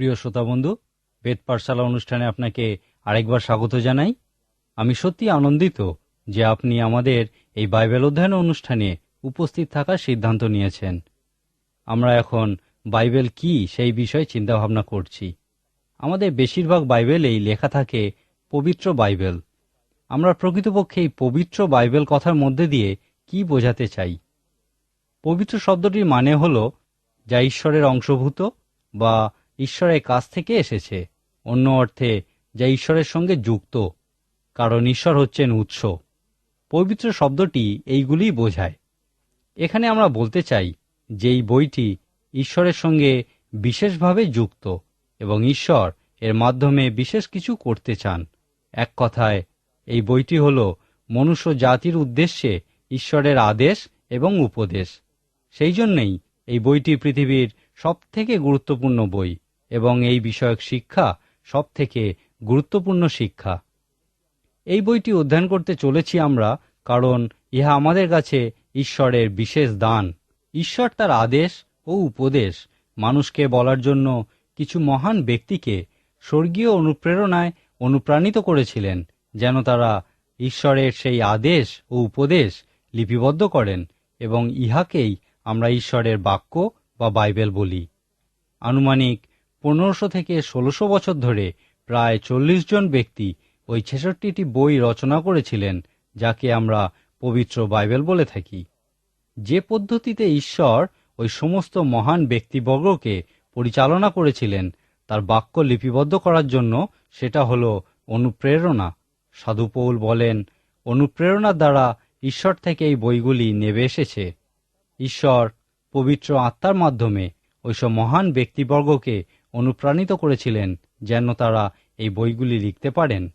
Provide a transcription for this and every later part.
প্রিয় শ্রোতা বন্ধু, বেদ পাঠশালা অনুষ্ঠানে আপনাকে আরেকবার স্বাগত জানাই। আমি সত্যি আনন্দিত যে আপনি আমাদের এই বাইবেল অধ্যয়ন অনুষ্ঠানে উপস্থিত থাকার সিদ্ধান্ত নিয়েছেন। আমরা এখন বাইবেল কি সেই বিষয়ে চিন্তাভাবনা করছি। আমাদের বেশিরভাগ বাইবেলেই লেখা থাকে পবিত্র বাইবেল। আমরা প্রকৃতপক্ষে এই পবিত্র বাইবেল কথার মধ্যে দিয়ে কি বোঝাতে চাই? পবিত্র শব্দটির মানে হল, যা ঈশ্বরের অংশভূত বা ঈশ্বরের কাছ থেকে এসেছে। অন্য অর্থে, যা ঈশ্বরের সঙ্গে যুক্ত, কারণ ঈশ্বর হচ্ছেন উৎস। পবিত্র শব্দটি এইগুলিই বোঝায়। এখানে আমরা বলতে চাই যে এই বইটি ঈশ্বরের সঙ্গে বিশেষভাবে যুক্ত এবং ঈশ্বর এর মাধ্যমে বিশেষ কিছু করতে চান। এক কথায়, এই বইটি হল মনুষ্য জাতির উদ্দেশ্যে ঈশ্বরের আদেশ এবং উপদেশ। সেই জন্যেই এই বইটি পৃথিবীর সবথেকে গুরুত্বপূর্ণ বই। এবং এই বিষয়ক শিক্ষা সবথেকে গুরুত্বপূর্ণ শিক্ষা। এই বইটি অধ্যয়ন করতে চলেছি আমরা কারণ ইহা আমাদের কাছে ঈশ্বরের বিশেষ দান। ঈশ্বর তার আদেশ ও উপদেশ মানুষকে বলার জন্য কিছু মহান ব্যক্তিকে স্বর্গীয় অনুপ্রেরণায় অনুপ্রাণিত করেছিলেন, যেন তারা ঈশ্বরের সেই আদেশ ও উপদেশ লিপিবদ্ধ করেন এবং ইহাকেই আমরা ঈশ্বরের বাক্য বা বাইবেল বলি। আনুমানিক পনেরোশো থেকে ষোলোশো বছর ধরে প্রায় চল্লিশ জন ব্যক্তি ওই ছেষট্টিটি বই রচনা করেছিলেন, যাকে আমরা পবিত্র বাইবেল বলে থাকি। যে পদ্ধতিতে ঈশ্বর ওই সমস্ত মহান ব্যক্তিবর্গকে পরিচালনা করেছিলেন, তার বাক্য লিপিবদ্ধ করার জন্য সেটা হলো অনুপ্রেরণা। সাধুপৌল বলেন, অনুপ্রেরণার দ্বারা ঈশ্বর থেকে এই বইগুলি নেবে এসেছে। ঈশ্বর পবিত্র আত্মার মাধ্যমে ওইসব মহান ব্যক্তিবর্গকে অনুপ্রাণিত করেছিলেন যেন তারা এই বইগুলি লিখতে পারেন।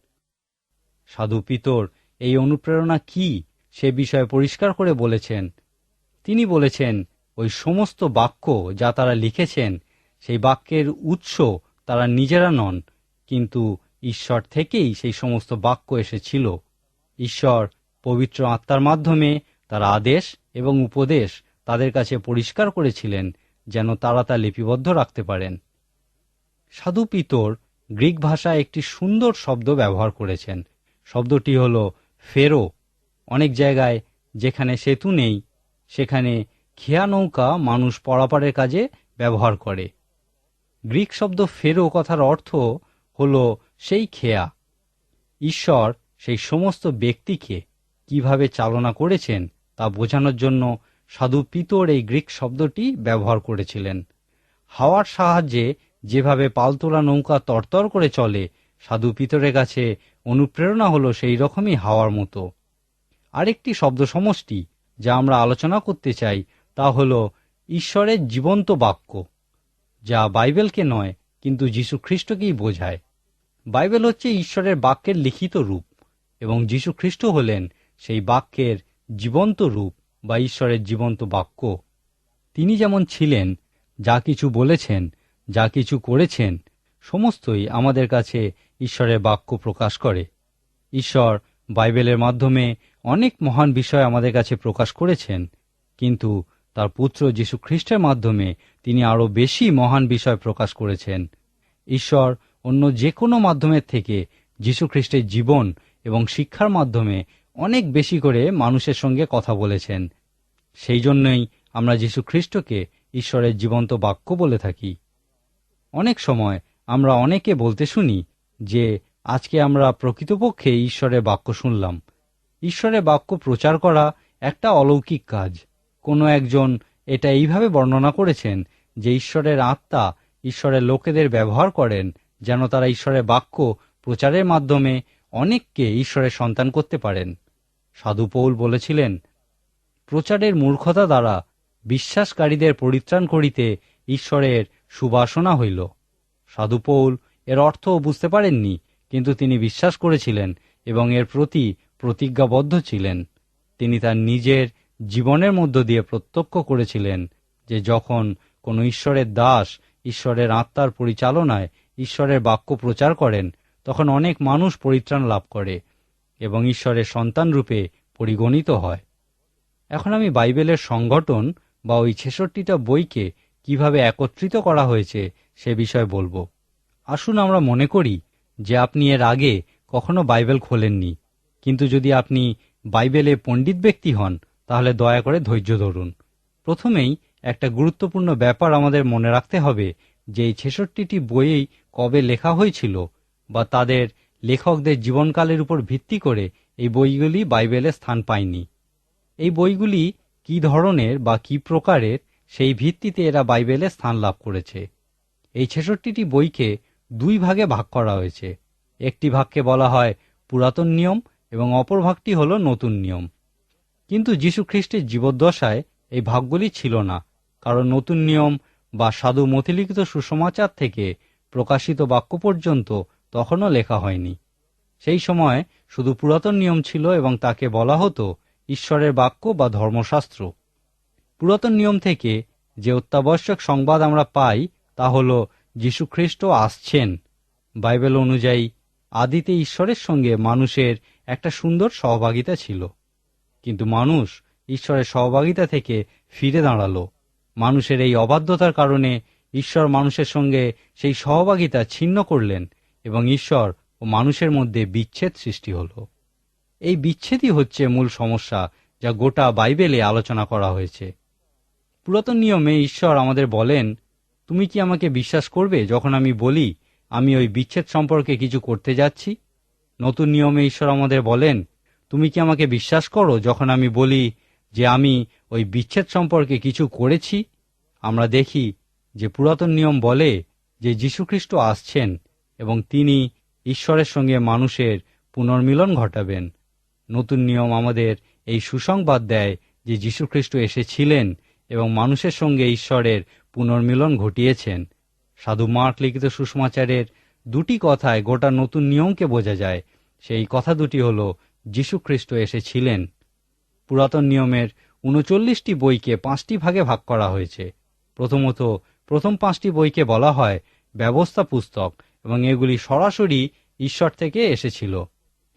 সাধু পিতর, এই অনুপ্রেরণা কি সে বিষয়ে পরিষ্কার করে বলেছেন। তিনি বলেছেন, ওই সমস্ত বাক্য যা তারা লিখেছেন, সেই বাক্যের উৎস তারা নিজেরা নন, কিন্তু ঈশ্বর থেকেই সেই সমস্ত বাক্য এসেছিল। ঈশ্বর পবিত্র আত্মার মাধ্যমে তার আদেশ এবং উপদেশ তাদের কাছে পরিষ্কার করেছিলেন, যেন তারা তা লিপিবদ্ধ রাখতে পারেন। সাধু পিতর গ্রিক ভাষায় একটি সুন্দর শব্দ ব্যবহার করেছেন। শব্দটি হল ফেরো। অনেক জায়গায় যেখানে সেতু নেই, সেখানে খেয়া নৌকা মানুষ পরাপারের কাজে ব্যবহার করে। গ্রিক শব্দ ফেরো কথার অর্থ হল সেই খেয়া ঈশ্বর সেই সমস্ত ব্যক্তিকে কীভাবে চালনা করেছেন তা বোঝানোর জন্য সাধু পিতর এই গ্রিক শব্দটি ব্যবহার করেছিলেন। হাওয়ার সাহায্যে যেভাবে পালতোলা নৌকা তরতর করে চলে, সাধু পিতরের কাছে অনুপ্রেরণা হলো সেই রকমই হাওয়ার মতো। আরেকটি শব্দ সমষ্টি যা আমরা আলোচনা করতে চাই তা হল ঈশ্বরের জীবন্ত বাক্য, যা বাইবেলকে নয়, কিন্তু যীশু খ্রিস্টকেই বোঝায়। বাইবেল হচ্ছে ঈশ্বরের বাক্যের লিখিত রূপ, এবং যীশু খ্রিস্ট হলেন সেই বাক্যের জীবন্ত রূপ বা ঈশ্বরের জীবন্ত বাক্য। তিনি যেমন ছিলেন, যা কিছু বলেছেন যা কিছু করেছেন, সমস্তই আমাদের কাছে ঈশ্বরের বাক্য প্রকাশ করে। ঈশ্বর বাইবেলের মাধ্যমে অনেক মহান বিষয় আমাদের কাছে প্রকাশ করেছেন, কিন্তু তার পুত্র যীশু খ্রিস্টের মাধ্যমে তিনি আরও বেশি মহান বিষয় প্রকাশ করেছেন। ঈশ্বর অন্য যে কোনো মাধ্যমের থেকে যীশু খ্রিস্টের জীবন এবং শিক্ষার মাধ্যমে অনেক বেশি করে মানুষের সঙ্গে কথা বলেছেন। সেই জন্যই আমরা যীশু খ্রিস্টকে ঈশ্বরের জীবন্ত বাক্য বলে থাকি। অনেক সময় আমরা অনেকে বলতে শুনি যে, আজকে আমরা প্রকৃতপক্ষে ঈশ্বরের বাক্য শুনলাম। ঈশ্বরের বাক্য প্রচার করা একটা অলৌকিক কাজ। কোনো একজন এটা এইভাবে বর্ণনা করেছেন যে ঈশ্বরের আত্মা ঈশ্বরের লোকেদের ব্যবহার করেন যেন তারা ঈশ্বরের বাক্য প্রচারের মাধ্যমে অনেককে ঈশ্বরের সন্তান করতে পারেন। সাধু পৌল বলেছিলেন, প্রচারের মূর্খতা দ্বারা বিশ্বাসকারীদের পরিত্রাণ করিতে ঈশ্বরের সুবাসনা হইল। সাধু পৌল এর অর্থ বুঝতে পারেননি, কিন্তু তিনি বিশ্বাস করেছিলেন এবং এর প্রতি প্রতিজ্ঞাবদ্ধ ছিলেন। তিনি তার নিজের জীবনের মধ্য দিয়ে প্রত্যক্ষ করেছিলেন যে যখন কোনো ঈশ্বরের দাস ঈশ্বরের আত্মার পরিচালনায় ঈশ্বরের বাক্য প্রচার করেন, তখন অনেক মানুষ পরিত্রাণ লাভ করে এবং ঈশ্বরের সন্তান রূপে পরিগণিত হয়। এখন আমি বাইবেলের সংগঠন বা ওই ছেষট্টিটা বইকে কীভাবে একত্রিত করা হয়েছে সে বিষয়ে বলব। আসুন আমরা মনে করি যে আপনি এর আগে কখনো বাইবেল খোলেননি, কিন্তু যদি আপনি বাইবেলে পণ্ডিত ব্যক্তি হন, তাহলে দয়া করে ধৈর্য ধরুন। প্রথমেই একটা গুরুত্বপূর্ণ ব্যাপার আমাদের মনে রাখতে হবে যে এই ছেষট্টিটি বইয়েই কবে লেখা হয়েছিল বা তাদের লেখকদের জীবনকালের উপর ভিত্তি করে এই বইগুলি বাইবেলে স্থান পায়নি। এই বইগুলি কি ধরনের বা কি প্রকারের সেই ভিত্তিতে এরা বাইবেলে স্থান লাভ করেছে। এই ছেষট্টিটি বইকে দুই ভাগে ভাগ করা হয়েছে। একটি ভাগকে বলা হয় পুরাতন নিয়ম এবং অপর ভাগটি হল নতুন নিয়ম। কিন্তু যীশু খ্রিস্টের জীবদ্দশায় এই ভাগগুলি ছিল না, কারণ নতুন নিয়ম বা সাধু মতিলিখিত সুসমাচার থেকে প্রকাশিত বাক্য পর্যন্ত তখনও লেখা হয়নি। সেই সময় শুধু পুরাতন নিয়ম ছিল এবং তাকে বলা হতো ঈশ্বরের বাক্য বা ধর্মশাস্ত্র। পুরাতন নিয়ম থেকে যে অত্যাবশ্যক সংবাদ আমরা পাই, তা হল, যীশুখ্রিস্ট আসছেন। বাইবেল অনুযায়ী, আদিতে ঈশ্বরের সঙ্গে মানুষের একটা সুন্দর সহভাগিতা ছিল। কিন্তু মানুষ ঈশ্বরের সহভাগিতা থেকে ফিরে দাঁড়াল। মানুষের এই অবাধ্যতার কারণে ঈশ্বর মানুষের সঙ্গে সেই সহভাগিতা ছিন্ন করলেন এবং ঈশ্বর ও মানুষের মধ্যে বিচ্ছেদ সৃষ্টি হল। এই বিচ্ছেদই হচ্ছে মূল সমস্যা যা গোটা বাইবেলে আলোচনা করা হয়েছে। পুরাতন নিয়মে ঈশ্বর আমাদের বলেন, তুমি কি আমাকে বিশ্বাস করবে যখন আমি বলি, আমি ওই বিচ্ছেদ সম্পর্কে কিছু করতে যাচ্ছি? নতুন নিয়মে ঈশ্বর আমাদের বলেন, তুমি কি আমাকে বিশ্বাস করো যখন আমি বলি যে আমি ওই বিচ্ছেদ সম্পর্কে কিছু করেছি? আমরা দেখি যে পুরাতন নিয়ম বলে যে যীশুখ্রিস্ট আসছেন এবং তিনি ঈশ্বরের সঙ্গে মানুষের পুনর্মিলন ঘটাবেন। নতুন নিয়ম আমাদের এই সুসংবাদ দেয় যে যীশুখ্রিস্ট এসেছিলেন এবং মানুষের সঙ্গে ঈশ্বরের পুনর্মিলন ঘটিয়েছেন। সাধু মার্ক লিখিত সুষমাচারের দুটি কথায় গোটা নতুন নিয়মকে বোঝা যায়। সেই কথা দুটি হল যীশুখ্রিস্ট এসেছিলেন। পুরাতন নিয়মের উনচল্লিশটি বইকে পাঁচটি ভাগে ভাগ করা হয়েছে। প্রথমত, প্রথম পাঁচটি বইকে বলা হয় ব্যবস্থা পুস্তক এবং এগুলি সরাসরি ঈশ্বর থেকে এসেছিল।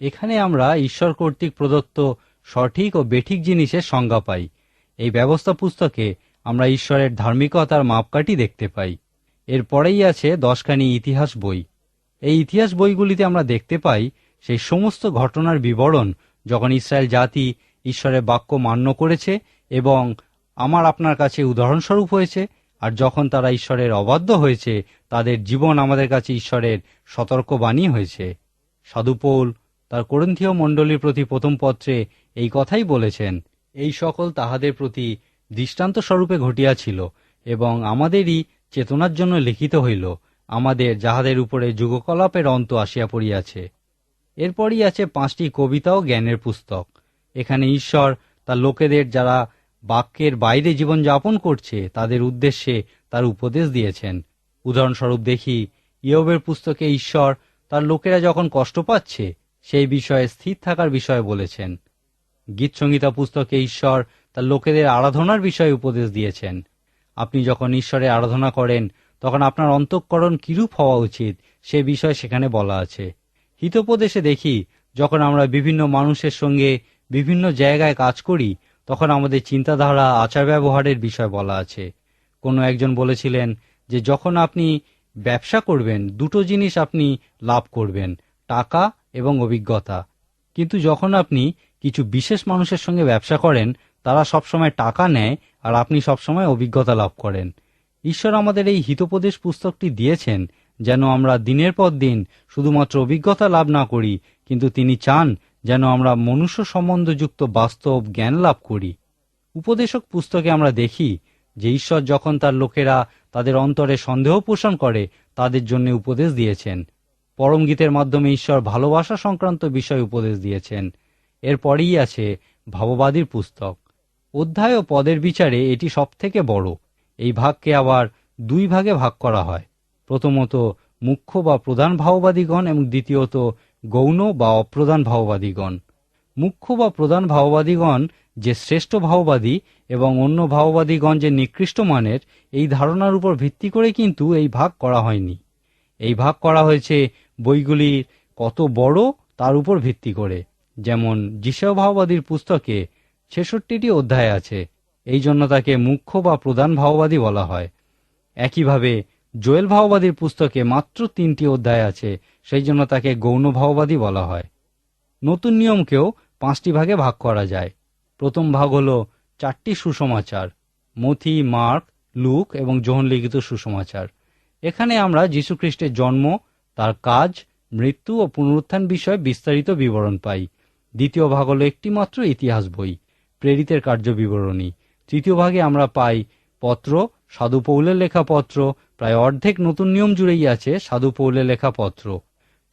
এখানে আমরা ঈশ্বর কর্তৃক প্রদত্ত সঠিক ও বেঠিক জিনিসের সংজ্ঞা পাই। এই ব্যবস্থা পুস্তকে আমরা ঈশ্বরের ধার্মিকতার মাপকাঠি দেখতে পাই। এরপরেই আছে দশখানি ইতিহাস বই। এই ইতিহাস বইগুলিতে আমরা দেখতে পাই সেই সমস্ত ঘটনার বিবরণ যখন ইসরায়েল জাতি ঈশ্বরের বাক্য মান্য করেছে এবং আমার আপনার কাছে উদাহরণস্বরূপ হয়েছে আর যখন তারা ঈশ্বরের অবাধ্য হয়েছে, তাদের জীবন আমাদের কাছে ঈশ্বরের সতর্কবাণী হয়েছে। সাধু পৌল তার করন্থীয় মণ্ডলীর প্রতি প্রথম পত্রে এই কথাই বলেছেন এই সকল তাহাদের প্রতি দৃষ্টান্ত স্বরূপে ঘটিয়াছিল এবং আমাদেরই চেতনার জন্য লিখিত হইল, আমাদের যাহাদের উপরে যুগকলাপের অন্ত আসিয়া পড়িয়াছে। এরপরই আছে পাঁচটি কবিতা ও জ্ঞানের পুস্তক। এখানে ঈশ্বর তার লোকেদের যারা বাক্যের বাইরে জীবন যাপন করছে, তাদের উদ্দেশ্যে তার উপদেশ দিয়েছেন। উদাহরণস্বরূপ দেখি, ইয়বের পুস্তকে ঈশ্বর তার লোকেরা যখন কষ্ট পাচ্ছে, সেই বিষয়ে স্থির থাকার বিষয়ে বলেছেন। গীতসংহিতা পুস্তকে ঈশ্বর তার লোকেদের আরাধনার বিষয়ে উপদেশ দিয়েছেন। আপনি যখন ঈশ্বরের আরাধনা করেন, তখন আপনার অন্তঃকরণ কিরূপ হওয়া উচিত, সে বিষয়ে সেখানে বলা আছে। হিতোপদেশে দেখি, যখন আমরা বিভিন্ন মানুষের সঙ্গে বিভিন্ন জায়গায় কাজ করি, তখন আমাদের চিন্তাধারা আচার ব্যবহারের বিষয় বলা আছে। কোনো একজন বলেছিলেন যে, যখন আপনি ব্যবসা করবেন, দুটো জিনিস আপনি লাভ করবেন, টাকা এবং অভিজ্ঞতা। কিন্তু যখন আপনি কিছু বিশেষ মানুষের সঙ্গে ব্যবসা করেন, তারা সবসময় টাকা নেয় আর আপনি সবসময় অভিজ্ঞতা লাভ করেন। ঈশ্বর আমাদের এই হিতোপদেশ পুস্তকটি দিয়েছেন, যেন আমরা দিনের পর দিন শুধুমাত্র অভিজ্ঞতা লাভ না করি, কিন্তু তিনি চান যেন আমরা মনুষ্য সম্বন্ধযুক্ত বাস্তব জ্ঞান লাভ করি। উপদেশক পুস্তকে আমরা দেখি যে ঈশ্বর যখন তার লোকেরা তাদের অন্তরে সন্দেহ পোষণ করে, তাদের জন্য উপদেশ দিয়েছেন। পরম গীতের মাধ্যমে ঈশ্বর ভালোবাসা সংক্রান্ত বিষয় উপদেশ দিয়েছেন। এরপরেই আছে ভাববাদীর পুস্তক। অধ্যায় ও পদের বিচারে এটি সবথেকে বড়। এই ভাগকে আবার দুই ভাগে ভাগ করা হয়। প্রথমত মুখ্য বা প্রধান ভাওবাদীগণ এবং দ্বিতীয়ত গৌণ বা অপ্রধান ভাওবাদীগণ মুখ্য বা প্রধান ভাওবাদীগণ যে শ্রেষ্ঠ ভাওবাদী এবং অন্য ভাওবাদীগণ যে নিকৃষ্ট মানের, এই ধারণার উপর ভিত্তি করে কিন্তু এই ভাগ করা হয়নি। এই ভাগ করা হয়েছে বইগুলির কত বড় তার উপর ভিত্তি করে। যেমন যিশয় ভাওবাদীর পুস্তকে ছেষট্টিটি অধ্যায় আছে, এই জন্য তাকে মুখ্য বা প্রধান ভাওবাদী বলা হয়। একইভাবে জোয়েল ভাওবাদীর পুস্তকে মাত্র তিনটি অধ্যায় আছে, সেই জন্য তাকে গৌণ ভাওবাদী বলা হয়। নতুন নিয়মকেও পাঁচটি ভাগে ভাগ করা যায়। প্রথম ভাগ হল চারটি সুসমাচার, মথি, মার্ক, লুক এবং যোহন লিখিত সুসমাচার। এখানে আমরা যীশুখ্রিস্টের জন্ম, তার কাজ, মৃত্যু ও পুনরুত্থান বিষয়ে বিস্তারিত বিবরণ পাই। দ্বিতীয় ভাগ হল একটি মাত্র ইতিহাস বই, প্রেরিতের কার্য বিবরণী তৃতীয় ভাগে আমরা পাই পত্র সাধু পৌলের লেখা পত্র প্রায় অর্ধেক নতুন নিয়ম জুড়েই আছে সাধু পৌলের লেখা পত্র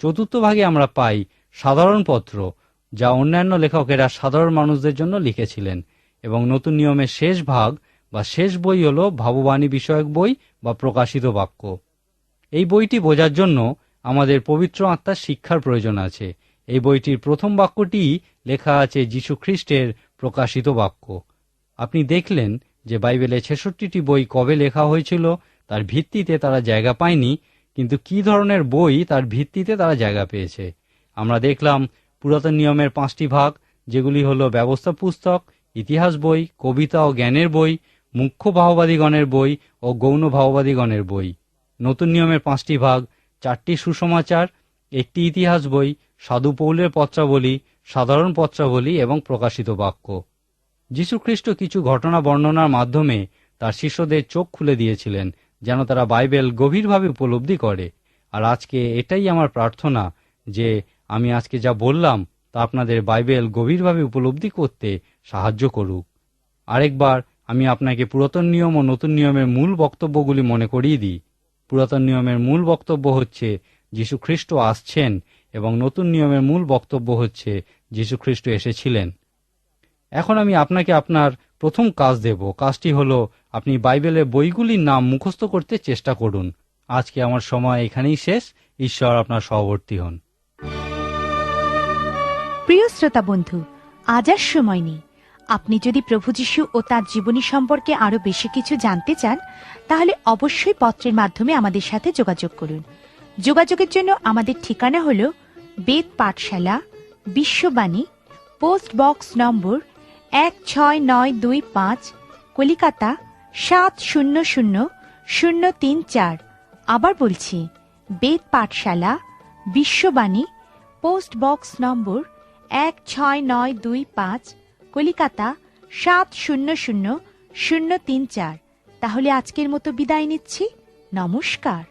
চতুর্থ ভাগে আমরা পাই সাধারণ পত্র, যা অন্যান্য লেখকেরা সাধারণ মানুষদের জন্য লিখেছিলেন, এবং নতুন নিয়মের শেষ ভাগ বা শেষ বই হল ভাববাণী বিষয়ক বই বা প্রকাশিত বাক্য। এই বইটি বোঝার জন্য আমাদের পবিত্র আত্মার শিক্ষার প্রয়োজন আছে। এই বইটির প্রথম বাক্যটি লেখা আছে যীশু খ্রিস্টের প্রকাশিত বাক্য। আপনি দেখলেন যে বাইবেলে ছেষট্টিটি বই কবে লেখা হয়েছিল, তার ভিত্তিতে তারা জায়গা পায়নি, কিন্তু কি ধরনের বই তার ভিত্তিতে তারা জায়গা পেয়েছে। আমরা দেখলাম পুরাতন নিয়মের পাঁচটি ভাগ, যেগুলি হলো ব্যবস্থা পুস্তক, ইতিহাস বই, কবিতা ও জ্ঞানের বই, মুখ্য ভাওবাদীগণের বই ও গৌণ ভাওবাদীগণের বই। নতুন নিয়মের পাঁচটি ভাগ, চারটি সুসমাচার একটি ইতিহাস বই সাধু পৌলের পত্রাবলী, সাধারণ পত্রাবলী এবং প্রকাশিত বাক্য। যীশুখ্রিস্ট কিছু ঘটনা বর্ণনার মাধ্যমে তার শিষ্যদের চোখ খুলে দিয়েছিলেন, যেন তারা বাইবেল গভীরভাবে উপলব্ধি করে। আর আজকে এটাই আমার প্রার্থনা যে আমি আজকে যা বললাম, তা আপনাদের বাইবেল গভীরভাবে উপলব্ধি করতে সাহায্য করুক। আরেকবার আমি আপনাকে পুরাতন নিয়ম ও নতুন নিয়মের মূল বক্তব্যগুলি মনে করিয়ে দিই। পুরাতন নিয়মের মূল বক্তব্য হচ্ছে যীশু খ্রিস্ট আসছেন এবং নতুন নিয়মের মূল বক্তব্য হচ্ছে যীশু খ্রিস্ট এসেছিলেন। এখন আমি আপনাকে আপনার প্রথম কাজ দেব। কাজটি হলো, আপনি বাইবেলের বইগুলির নাম মুখস্থ করতে চেষ্টা করুন। আজকে আমার সময় এখানেই শেষ। ঈশ্বর আপনার সহবর্তী হন। প্রিয় শ্রোতা বন্ধু, আজ আর সময় নেই। আপনি যদি প্রভু যীশু ও তার জীবনী সম্পর্কে আরও বেশি কিছু জানতে চান, তাহলে অবশ্যই পত্রের মাধ্যমে আমাদের সাথে যোগাযোগ করুন। যোগাযোগের জন্য আমাদের ঠিকানা হল বেদ পাঠশালা, বিশ্ববাণী, পোস্ট বক্স নম্বর এক ছয় নয় দুই পাঁচ, কলিকাতা সাত শূন্য শূন্য শূন্য তিন চার। আবার বলছি, বেদ পাঠশালা, বিশ্ববাণী, পোস্ট বক্স নম্বর এক ছয় নয় দুই পাঁচ, কলিকাতা সাত শূন্য শূন্য শূন্য তিন চার। তাহলে আজকের মতো বিদায় নিচ্ছি। নমস্কার।